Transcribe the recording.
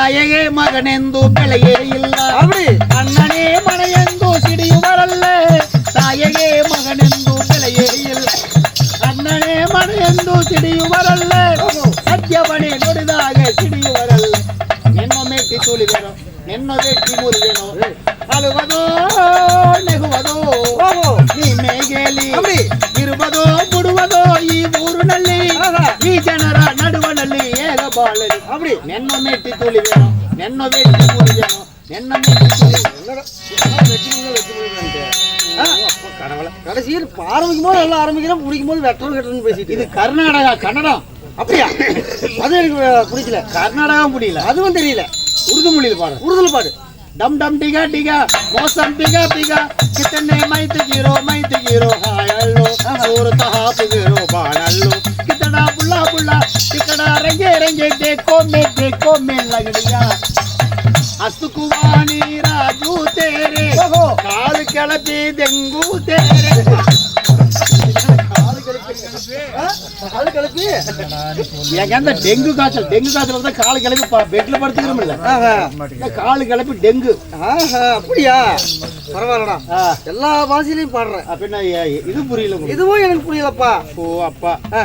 ತಾಯೆಯೇ ಮಗನೆಂದು ಬೆಳೆಯೇ ಇಲ್ಲ ಅವಳಿ ಅಣ್ಣನೇ ಮನೆಯೆಂದು ಸಿಡಿಯುವರಲ್ಲ ತಾಯೆಯೇ ಮಗನೆಂದು ಬೆಳೆಯೇ ಇಲ್ಲ ಅಣ್ಣನೇ ಮನೆಯೆಂದು ಸಿಡಿಯುವರಲ್ಲ ಸತ್ಯವಣೆ ನುಡಿದಾಗ ಸಿಡಿಯುವರಲ್ಲ ನಿನ್ನ ಮೆಟ್ಟಿ ತುಳಿದೆನು ನಿನ್ನ ಮೆಟ್ಟಿ ಮುರಿದೆನು ಅಳುವದೋ ನೆಗುವದೋ ನೀ ಮೇಗೇಲಿ ಇರುವುದೋ ಬಿಡುವುದೋ ಈ ಊರಿನಲ್ಲಿ ಈ ಜನ ಬಾಳಲಿ அப்படி ನೆನ್ನ ಮೆಟ್ಟಿ ತುಳಿದೆನು ನೆನ್ನ ಬೆಟ್ಟಿ ಮುರಿದೆನು ನೆನ್ನ ಮೆಟ್ಟಿ ತುಳಿ என்னடா வெட்டி முடியல வெட்டி முடியலன்ட்டு கடைசியில் ஆரம்பிக்கும் போது நல்லா ஆரம்பிக்கிறேன் பிடிக்கும் போது வெட்டணும் கட்டணும் பேசிட்டு இது கர்நாடகா கன்னடம் அப்படியா அது எனக்கு அஹ், பிடிக்கல கர்நாடகா முடியல அதுவும் தெரியல உருது மொழியில் பாடு உறுதல் பாடு डम डम डिगा डिगा मौसम पिगा पिगा कितने मैत गिरो मैत गिरो हायल्लो और तहाप रंगे रंगे देखो मैं देखो मैं लगड़िया हसुकुवानी राजू तेरे ஓஹோ काल केळपी देंगू तेरे அது கிளப்பி எங்க அந்த டெங்கு காய்ச்சல் டெங்கு காய்ச்சல் வந்து காலு கிளப்பி ப- பெட்ல படுத்துக்கிறோம் இல்ல ஆஹா இந்த காலு கிளப்பி டெங்கு ஆஹா அப்படியா பரவாயில்லடா ஆ, எல்லா பாஷையிலையும் பாடுறேன் அப்படின்னா எ- இது புரியல உங்களுக்கு. இதுவும் எனக்கு புரியலப்பா ஓ அப்பா